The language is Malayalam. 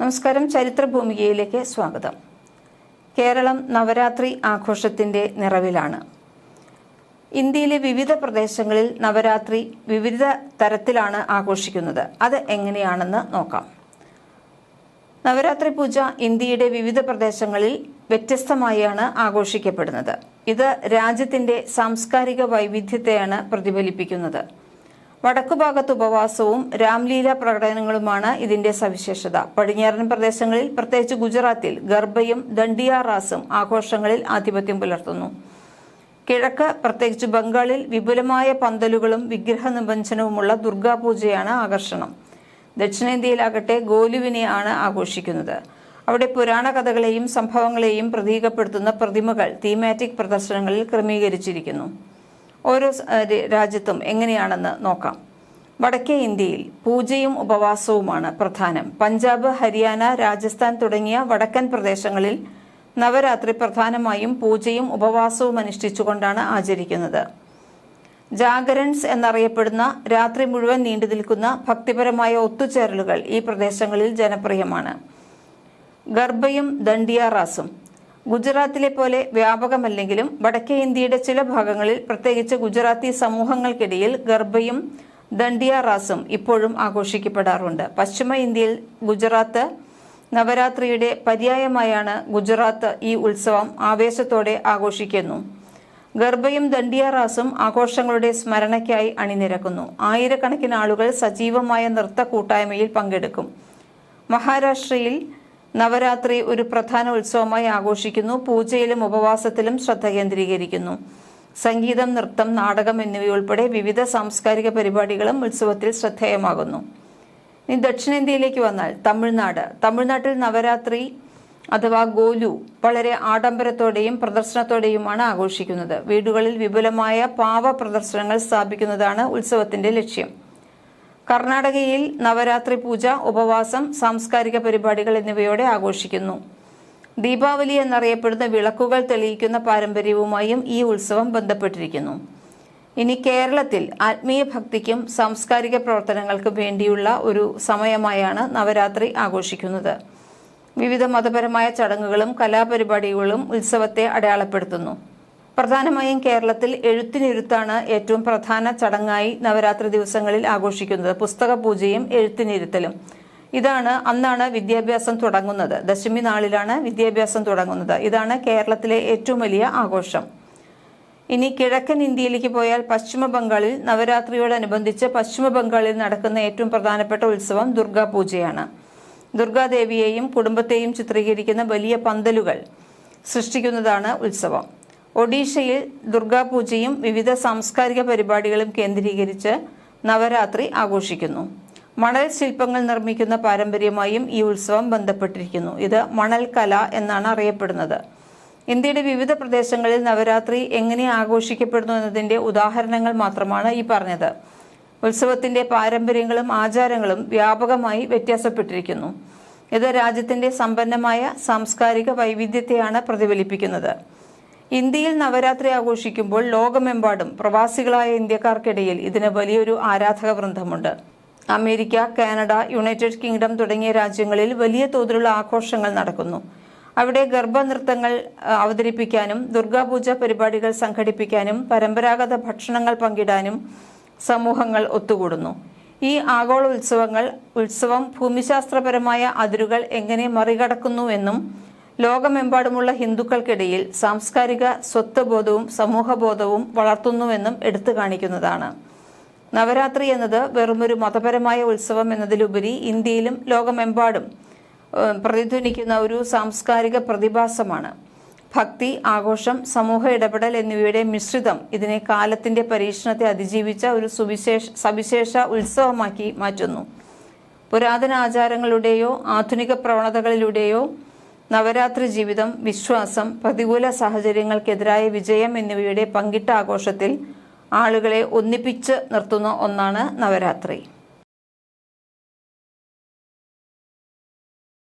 നമസ്കാരം. ചരിത്രഭൂമികയിലേക്ക് സ്വാഗതം. കേരളം നവരാത്രി ആഘോഷത്തിന്റെ നിറവിലാണ്. ഇന്ത്യയിലെ വിവിധ പ്രദേശങ്ങളിൽ നവരാത്രി വിവിധ തരത്തിലാണ് ആഘോഷിക്കുന്നത്. അത് എങ്ങനെയാണെന്ന് നോക്കാം. നവരാത്രി പൂജ ഇന്ത്യയുടെ വിവിധ പ്രദേശങ്ങളിൽ വ്യത്യസ്തമായാണ് ആഘോഷിക്കപ്പെടുന്നത്. ഇത് രാജ്യത്തിന്റെ സാംസ്കാരിക വൈവിധ്യത്തെയാണ് പ്രതിഫലിപ്പിക്കുന്നത്. വടക്കുഭാഗത്ത് ഉപവാസവും രാംലീല പ്രകടനങ്ങളുമാണ് ഇതിന്റെ സവിശേഷത. പടിഞ്ഞാറൻ പ്രദേശങ്ങളിൽ പ്രത്യേകിച്ച് ഗുജറാത്തിൽ ഗർഭയും ദണ്ഡിയാറാസും ആഘോഷങ്ങളിൽ ആധിപത്യം പുലർത്തുന്നു. കിഴക്ക് പ്രത്യേകിച്ച് ബംഗാളിൽ വിപുലമായ പന്തലുകളും വിഗ്രഹ നിബഞ്ജനവുമുള്ള ദുർഗാപൂജയാണ് ആകർഷണം. ദക്ഷിണേന്ത്യയിലാകട്ടെ ഗോലുവിനെ ആണ് ആഘോഷിക്കുന്നത്. അവിടെ പുരാണ കഥകളെയും സംഭവങ്ങളെയും പ്രതീകപ്പെടുത്തുന്ന പ്രതിമകൾ തീമാറ്റിക് പ്രദർശനങ്ങളിൽ ക്രമീകരിച്ചിരിക്കുന്നു. ഓരോ രാജ്യത്തും എങ്ങനെയാണെന്ന് നോക്കാം. വടക്കേ ഇന്ത്യയിൽ പൂജയും ഉപവാസവുമാണ് പ്രധാനം. പഞ്ചാബ് ഹരിയാന രാജസ്ഥാൻ തുടങ്ങിയ വടക്കൻ പ്രദേശങ്ങളിൽ നവരാത്രി പ്രധാനമായും പൂജയും ഉപവാസവും അനുഷ്ഠിച്ചുകൊണ്ടാണ് ആചരിക്കുന്നത്. ജാഗരൻസ് എന്നറിയപ്പെടുന്ന രാത്രി മുഴുവൻ നീണ്ടു നിൽക്കുന്ന ഭക്തിപരമായ ഒത്തുചേരലുകൾ ഈ പ്രദേശങ്ങളിൽ ജനപ്രിയമാണ്. ഗർഭയും ദണ്ഡിയാറാസും ഗുജറാത്തിലെ പോലെ വ്യാപകമല്ലെങ്കിലും വടക്കേ ഇന്ത്യയുടെ ചില ഭാഗങ്ങളിൽ പ്രത്യേകിച്ച് ഗുജറാത്തി സമൂഹങ്ങൾക്കിടയിൽ ഗർഭയും ദണ്ഡിയാറാസും ഇപ്പോഴും ആഘോഷിക്കപ്പെടാറുണ്ട്. പശ്ചിമ ഇന്ത്യയിൽ ഗുജറാത്ത് നവരാത്രിയുടെ പര്യായമായാണ് ഗുജറാത്ത് ഈ ഉത്സവം ആവേശത്തോടെ ആഘോഷിക്കുന്നു. ഗർഭയും ദണ്ഡിയാറാസും ആഘോഷങ്ങളുടെ സ്മരണയ്ക്കായി അണിനിരക്കുന്നു. ആയിരക്കണക്കിന് ആളുകൾ സജീവമായ നൃത്ത കൂട്ടായ്മയിൽ പങ്കെടുക്കും. മഹാരാഷ്ട്രയിൽ നവരാത്രി ഒരു പ്രധാന ഉത്സവമായി ആഘോഷിക്കുന്നു. പൂജയിലും ഉപവാസത്തിലും ശ്രദ്ധ കേന്ദ്രീകരിക്കുന്നു. സംഗീതം നൃത്തം നാടകം എന്നിവയുൾപ്പെടെ വിവിധ സാംസ്കാരിക പരിപാടികളും ഉത്സവത്തിൽ ശ്രദ്ധേയമാകുന്നു. ഇനി ദക്ഷിണേന്ത്യയിലേക്ക് വന്നാൽ തമിഴ്നാട്. തമിഴ്നാട്ടിൽ നവരാത്രി അഥവാ ഗോലു വളരെ ആഡംബരത്തോടെയും പ്രദർശനത്തോടെയുമാണ് ആഘോഷിക്കുന്നത്. വീടുകളിൽ വിപുലമായ പാവ പ്രദർശനങ്ങൾ സ്ഥാപിക്കുന്നതാണ് ഉത്സവത്തിന്റെ ലക്ഷ്യം. കർണാടകയിൽ നവരാത്രി പൂജ ഉപവാസം സാംസ്കാരിക പരിപാടികൾ എന്നിവയോടെ ആഘോഷിക്കുന്നു. ദീപാവലി എന്നറിയപ്പെടുന്ന വിളക്കുകൾ തെളിയിക്കുന്ന പാരമ്പര്യവുമായും ഈ ഉത്സവം ബന്ധപ്പെട്ടിരിക്കുന്നു. ഇനി കേരളത്തിൽ ആത്മീയ ഭക്തിക്കും സാംസ്കാരിക പ്രവർത്തനങ്ങൾക്കും വേണ്ടിയുള്ള ഒരു സമയമായാണ് നവരാത്രി ആഘോഷിക്കുന്നത്. വിവിധ മതപരമായ ചടങ്ങുകളും കലാപരിപാടികളും ഉത്സവത്തെ അടയാളപ്പെടുത്തുന്നു. പ്രധാനമായും കേരളത്തിൽ എഴുത്തിനിരുത്താണ് ഏറ്റവും പ്രധാന ചടങ്ങായി നവരാത്രി ദിവസങ്ങളിൽ ആഘോഷിക്കുന്നത്. പുസ്തക പൂജയും എഴുത്തിനിരുത്തലും. ഇതാണ് അന്നാണ് വിദ്യാഭ്യാസം തുടങ്ങുന്നത്. ദശമി നാളിലാണ് വിദ്യാഭ്യാസം തുടങ്ങുന്നത്. ഇതാണ് കേരളത്തിലെ ഏറ്റവും വലിയ ആഘോഷം. ഇനി കിഴക്കൻ ഇന്ത്യയിലേക്ക് പോയാൽ പശ്ചിമ ബംഗാളിൽ നവരാത്രിയോടനുബന്ധിച്ച് പശ്ചിമ ബംഗാളിൽ നടക്കുന്ന ഏറ്റവും പ്രധാനപ്പെട്ട ഉത്സവം ദുർഗാ പൂജയാണ്. ദുർഗാദേവിയെയും കുടുംബത്തെയും ചിത്രീകരിക്കുന്ന വലിയ പന്തലുകൾ സൃഷ്ടിക്കുന്നതാണ് ഉത്സവം. ഒഡീഷയിൽ ദുർഗാപൂജയും വിവിധ സാംസ്കാരിക പരിപാടികളും കേന്ദ്രീകരിച്ച് നവരാത്രി ആഘോഷിക്കുന്നു. മണൽ ശില്പങ്ങൾ നിർമ്മിക്കുന്ന പാരമ്പര്യമായും ഈ ഉത്സവം ബന്ധപ്പെട്ടിരിക്കുന്നു. ഇത് മണൽ കല എന്നാണ് അറിയപ്പെടുന്നത്. ഇന്ത്യയുടെ വിവിധ പ്രദേശങ്ങളിൽ നവരാത്രി എങ്ങനെ ആഘോഷിക്കപ്പെടുന്നു എന്നതിന്റെ ഉദാഹരണങ്ങൾ മാത്രമാണ് ഈ പറഞ്ഞത്. ഉത്സവത്തിന്റെ പാരമ്പര്യങ്ങളും ആചാരങ്ങളും വ്യാപകമായി വ്യത്യാസപ്പെട്ടിരിക്കുന്നു. ഇത് രാജ്യത്തിന്റെ സമ്പന്നമായ സാംസ്കാരിക വൈവിധ്യത്തെയാണ് പ്രതിഫലിപ്പിക്കുന്നത്. ഇന്ത്യയിൽ നവരാത്രി ആഘോഷിക്കുമ്പോൾ ലോകമെമ്പാടും പ്രവാസികളായ ഇന്ത്യക്കാർക്കിടയിൽ ഇതിന് വലിയൊരു ആരാധക വൃന്ദമുണ്ട് അമേരിക്ക കാനഡ യുണൈറ്റഡ് കിങ്ഡം തുടങ്ങിയ രാജ്യങ്ങളിൽ വലിയ തോതിലുള്ള ആഘോഷങ്ങൾ നടക്കുന്നു. അവിടെ ഗർഭനൃത്തങ്ങൾ അവതരിപ്പിക്കാനും ദുർഗാപൂജ പരിപാടികൾ സംഘടിപ്പിക്കാനും പരമ്പരാഗത ഭക്ഷണങ്ങൾ പങ്കിടാനും സമൂഹങ്ങൾ ഒത്തുകൂടുന്നു. ഈ ആഗോള ഉത്സവങ്ങൾ ഉത്സവം ഭൂമിശാസ്ത്രപരമായ അതിരുകൾ എങ്ങനെ മറികടക്കുന്നുവെന്നും ലോകമെമ്പാടുമുള്ള ഹിന്ദുക്കൾക്കിടയിൽ സാംസ്കാരിക സ്വത്വബോധവും സമൂഹബോധവും വളർത്തുന്നുവെന്നും എടുത്തു കാണിക്കുന്നതാണ്. നവരാത്രി എന്നത് വെറുമൊരു മതപരമായ ഉത്സവം എന്നതിലുപരി ഇന്ത്യയിലും ലോകമെമ്പാടും പ്രതിധ്വനിക്കുന്ന ഒരു സാംസ്കാരിക പ്രതിഭാസമാണ്. ഭക്തി ആഘോഷം സമൂഹ ഇടപെടൽ എന്നിവയുടെ മിശ്രിതം ഇതിനെ കാലത്തിന്റെ പരീക്ഷണത്തെ അതിജീവിച്ച ഒരു സുവിശേഷ സവിശേഷ ഉത്സവമാക്കി മാറ്റുന്നു. പുരാതന ആചാരങ്ങളുടെയോ ആധുനിക പ്രവണതകളിലൂടെയോ നവരാത്രി ജീവിതം വിശ്വാസം പ്രതികൂല സാഹചര്യങ്ങൾക്കെതിരായ വിജയം എന്നിവയുടെ പങ്കിട്ട ആഘോഷത്തിൽ ആളുകളെ ഒന്നിപ്പിച്ച് നിർത്തുന്ന ഒന്നാണ് നവരാത്രി.